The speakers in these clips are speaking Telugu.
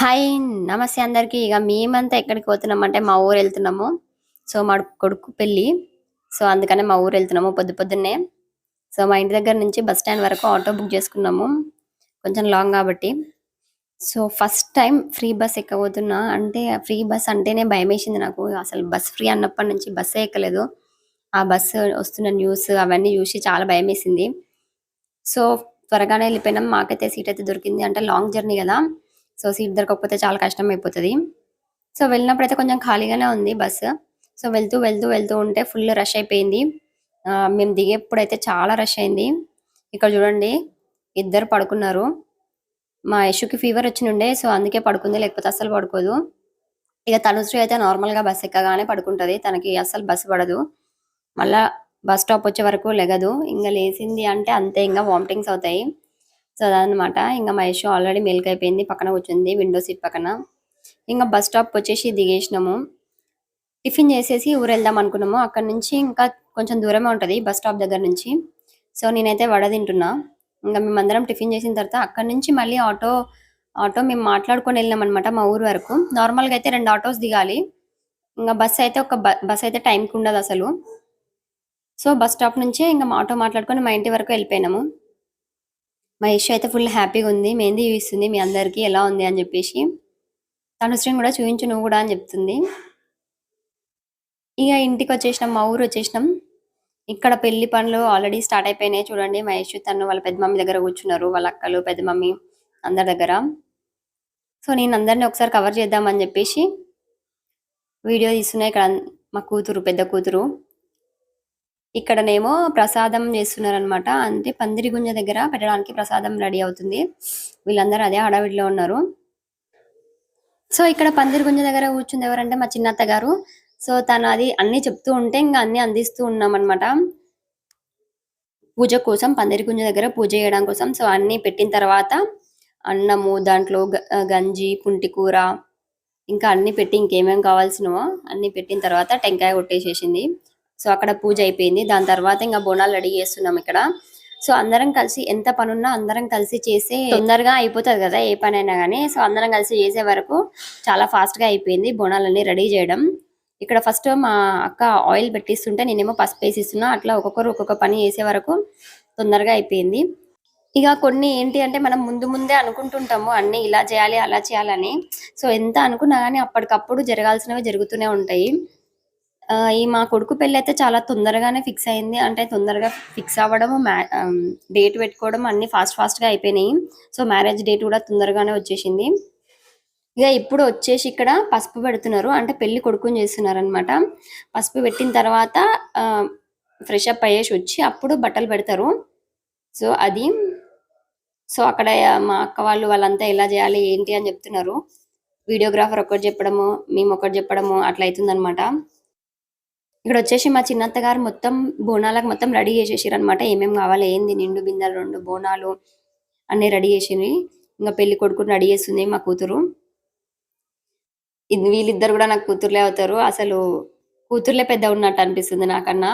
హాయ్ నమస్తే అందరికీ. ఇక మేమంతా ఎక్కడికి పోతున్నాం అంటే మా ఊరు వెళ్తున్నాము. సో మా కొడుకు పెళ్ళి. సో అందుకనే మా ఊరు వెళ్తున్నాము పొద్దు పొద్దున్నే. సో మా ఇంటి దగ్గర నుంచి బస్ స్టాండ్ వరకు ఆటో బుక్ చేసుకున్నాము. కొంచెం లాంగ్ కాబట్టి. So first time free bus ఎక్కబోతున్నా అంటే ఫ్రీ బస్ అంటేనే భయం వేసింది నాకు. అసలు బస్ ఫ్రీ అన్నప్పటి నుంచి బస్సే ఎక్కలేదు. ఆ బస్సు వస్తున్న న్యూస్ అవన్నీ చూసి చాలా భయం వేసింది సో త్వరగానే వెళ్ళిపోయినాం. మాకైతే సీట్ అయితే దొరికింది. అంటే లాంగ్ జర్నీ కదా. సో సీట్ దొరకకపోతే చాలా కష్టం అయిపోతుంది సో వెళ్ళినప్పుడు అయితే కొంచెం ఖాళీగానే ఉంది బస్సు సో వెళ్తూ వెళ్తూ వెళ్తూ ఉంటే ఫుల్ రష్ అయిపోయింది. మేము దిగేప్పుడు అయితే చాలా రష్ అయింది. ఇక్కడ చూడండి ఇద్దరు పడుకున్నారు. మా యశుకి ఫీవర్ వచ్చినుండే సో అందుకే పడుకుంది లేకపోతే అస్సలు పడుకోదు. ఇక తనుశ్రీ అయితే నార్మల్గా బస్ ఎక్కగానే పడుకుంటది. తనకి అస్సలు బస్సు పడదు. మళ్ళా బస్ స్టాప్ వచ్చే వరకు లెగదు. ఇంకా లేచింది అంటే అంతే ఇంకా వామిటింగ్స్ అవుతాయి. సో అదనమాట ఇంకా మా యశు ఆల్రెడీ మెల్క్ అయిపోయింది. పక్కన కూర్చుంది. విండో సీట్ పక్కన. ఇంకా బస్ స్టాప్ వచ్చేసి దిగేసినాము. టిఫిన్ చేసేసి ఊరు వెళ్దాం అనుకున్నాము. అక్కడ నుంచి ఇంకా కొంచెం దూరమే ఉంటుంది బస్ స్టాప్ దగ్గర నుంచి. సో నేనైతే వడ తింటున్నా. ఇంకా మేమందరం టిఫిన్ చేసిన తర్వాత అక్కడ నుంచి మళ్ళీ ఆటో ఆటో మేము మాట్లాడుకొని వెళ్ళినాం అనమాట మా ఊరు వరకు. నార్మల్గా అయితే రెండు ఆటోస్ దిగాలి. ఇంకా బస్ అయితే ఒక బస్ అయితే టైంకి ఉండదు అసలు. సో బస్ స్టాప్ నుంచే ఇంకా మా ఆటో మాట్లాడుకొని మా ఇంటి వరకు వెళ్ళిపోయినాము. మా ఇష్యూ అయితే ఫుల్ హ్యాపీగా ఉంది. మెహందీ చూపిస్తుంది మీ అందరికీ. ఎలా ఉంది అని చెప్పేసి. తనుశ్రీని కూడా చూపించు నువ్వు కూడా అని చెప్తుంది. ఇక ఇంటికి వచ్చేసినాం మా ఊరు వచ్చేసినాం. ఇక్కడ పెళ్ళి పనులు ఆల్రెడీ స్టార్ట్ అయిపోయినాయి. చూడండి మహేష్ తను వాళ్ళ పెద్ద మమ్మీ దగ్గర కూర్చున్నారు. వాళ్ళ అక్కలు పెద్ద మమ్మీ అందరి దగ్గర. సో నేను అందరిని ఒకసారి కవర్ చేద్దామని చెప్పేసి వీడియో తీస్తున్నాయి ఇక్కడ మా కూతురు పెద్ద కూతురు. ఇక్కడనేమో ప్రసాదం చేస్తున్నారనమాట అంటే పందిరి గుంజ దగ్గర పెట్టడానికి ప్రసాదం రెడీ అవుతుంది. వీళ్ళందరూ అదే హడావిడిలో ఉన్నారు. సో ఇక్కడ పందిరి గుంజ దగ్గర కూర్చుంది ఎవరంటే మా చిన్నత్త గారు. సో తను అది అన్ని చెప్తూ ఉంటే ఇంకా అన్ని అందిస్తూ ఉన్నాం అనమాట పూజ కోసం పందిరి గుంజ దగ్గర పూజ చేయడం కోసం. సో అన్ని పెట్టిన తర్వాత అన్నము దాంట్లో గ- గంజి పుంటి కూర ఇంకా అన్ని పెట్టి ఇంకేమేమి కావాల్సినవో అన్ని పెట్టిన తర్వాత టెంకాయ కొట్టేసేసింది. సో అక్కడ పూజ అయిపోయింది. దాని తర్వాత ఇంకా బోనాలు రెడీ చేస్తున్నాం ఇక్కడ. సో అందరం కలిసి ఎంత పనున్నా అందరం కలిసి చేసే తొందరగా అయిపోతుంది కదా ఏ పని అయినా కానీ సో అందరం కలిసి చేసే వరకు చాలా ఫాస్ట్గా అయిపోయింది బోనాలన్నీ రెడీ చేయడం. ఇక్కడ ఫస్ట్ మా అక్క ఆయిల్ పెట్టిస్తుంటే నేనేమో పసుపు వేసిస్తున్నా. అట్లా ఒక్కొక్కరు ఒక్కొక్క పని చేసే వరకు తొందరగా అయిపోయింది. ఇక కొన్ని ఏంటి అంటే మనం ముందు ముందే అనుకుంటుంటాము అన్ని ఇలా చేయాలి అలా చేయాలని. సో ఎంత అనుకున్నా కానీ అప్పటికప్పుడు జరగాల్సినవి జరుగుతూనే ఉంటాయి. ఈ మా కొడుకు పెళ్ళి అయితే చాలా తొందరగానే ఫిక్స్ అయింది. అంటే తొందరగా ఫిక్స్ అవ్వడం డేట్ పెట్టుకోవడం అన్ని ఫాస్ట్ ఫాస్ట్గా అయిపోయినాయి. సో మ్యారేజ్ డేట్ కూడా తొందరగానే వచ్చేసింది. ఇక ఇప్పుడు వచ్చేసి ఇక్కడ పసుపు పెడుతున్నారు. అంటే పెళ్ళి కొడుకుని చేస్తున్నారు అనమాట పసుపు పెట్టిన తర్వాత ఫ్రెష్ అప్ అయ్యేసి వచ్చి అప్పుడు బట్టలు పెడతారు. సో అది సో అక్కడ మా అక్క వాళ్ళు వాళ్ళంతా ఎలా చేయాలి ఏంటి అని చెప్తున్నారు. వీడియోగ్రాఫర్ ఒకటి చెప్పడము మేము ఒకటి చెప్పడము అట్లా అవుతుంది ఇక్కడ వచ్చేసి మా చిన్నత్త గారు మొత్తం బోనాలకు మొత్తం రెడీ చేసేసారు అనమాట ఏమేమి కావాలి ఏంది నిండు బిందెలు రెండు బోనాలు అన్ని రెడీ చేసినవి ఇంకా పెళ్ళి కొడుకుని రెడీ చేస్తుంది మా కూతురు. వీళ్ళిద్దరు కూడా నాకు కూతుర్లే అవుతారు. అసలు కూతుర్లే పెద్ద ఉన్నట్టు అనిపిస్తుంది నాకన్నా.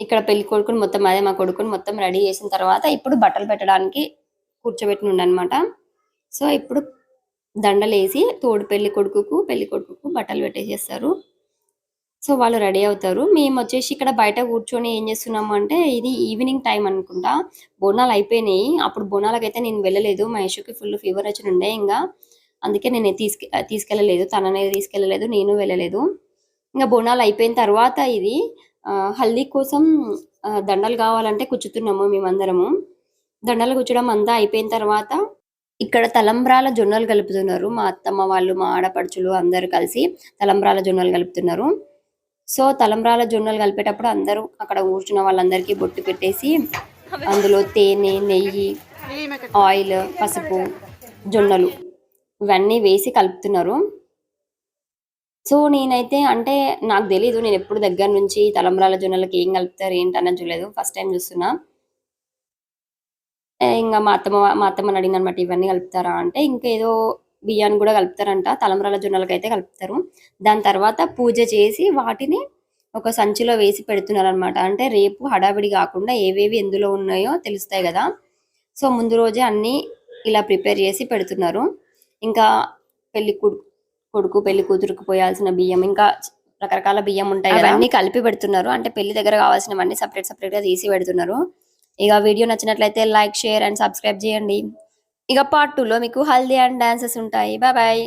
ఇక్కడ పెళ్ళి కొడుకుని మొత్తం అదే మా కొడుకుని మొత్తం రెడీ చేసిన తర్వాత ఇప్పుడు బట్టలు పెట్టడానికి కూర్చోబెట్టి ఉండనమాట సో ఇప్పుడు దండలు వేసి తోడు పెళ్ళి కొడుకుకు పెళ్ళి కొడుకుకు బట్టలు పెట్టేసేస్తారు. సో వాళ్ళు రెడీ అవుతారు. మేము వచ్చేసి ఇక్కడ బయట కూర్చొని ఏం చేస్తున్నాము అంటే ఇది ఈవినింగ్ టైం అనుకుంటా. బోనాలు అయిపోయినాయి. అప్పుడు బోనాలకైతే నేను వెళ్ళలేదు. మా యశుకి ఫుల్ ఫీవర్ వచ్చి ఉండే ఇంకా అందుకే నేను తీసుకె తీసుకెళ్ళలేదు. తననే తీసుకెళ్ళలేదు. నేను వెళ్ళలేదు. ఇంకా బోనాలు అయిపోయిన తర్వాత ఇది హల్దీ కోసం దండలు కావాలంటే కూర్చుతున్నాము మేమందరము. దండలు కూర్చోడం అంతా అయిపోయిన తర్వాత ఇక్కడ తలంబ్రాల జొన్నలు కలుపుతున్నారు. మా అత్తమ్మ వాళ్ళు మా ఆడపడుచులు అందరూ కలిసి తలంబ్రాల జొన్నలు కలుపుతున్నారు. సో తలంబ్రాల జొన్నలు కలిపేటప్పుడు అందరూ అక్కడ కూర్చున్న వాళ్ళందరికీ బొట్టు పెట్టేసి అందులో తేనె నెయ్యి ఆయిల్ పసుపు జొన్నలు ఇవన్నీ వేసి కలుపుతున్నారు. సో నేనైతే అంటే నాకు తెలీదు నేను ఎప్పుడు దగ్గర నుంచి తలంబ్రాల జొన్నలకి ఏం కలుపుతారు ఏంటి చూడలేదు. ఫస్ట్ టైం చూస్తున్నా. ఇంకా మా అత్తమ్మ మా అత్తమ్మని అడిగిన అనమాట ఇవన్నీ కలుపుతారా అంటే ఇంకేదో బియ్యాన్ని కూడా కలుపుతారంట. తలమరల జొన్నలకి అయితే కలుపుతారు. దాని తర్వాత పూజ చేసి వాటిని ఒక సంచిలో వేసి పెడుతున్నారు అనమాట అంటే రేపు హడావిడి కాకుండా ఏవేవి ఎందులో ఉన్నాయో తెలుస్తాయి కదా. సో ముందు రోజే అన్నీ ఇలా ప్రిపేర్ చేసి పెడుతున్నారు. ఇంకా పెళ్ళి కొడుకు పెళ్ళి కూతురుకు పోయాల్సిన బియ్యం ఇంకా రకరకాల బియ్యం ఉంటాయి అవన్నీ కలిపి పెడుతున్నారు. అంటే పెళ్ళి దగ్గర కావాల్సినవన్నీ సపరేట్ సపరేట్గా తీసి పెడుతున్నారు. ఇక వీడియో నచ్చినట్లయితే లైక్ షేర్ అండ్ సబ్స్క్రైబ్ చేయండి. ఇక పార్ట్ టూలో మీకు హల్దీ అండ్ డాన్సెస్ ఉంటాయి. Bye bye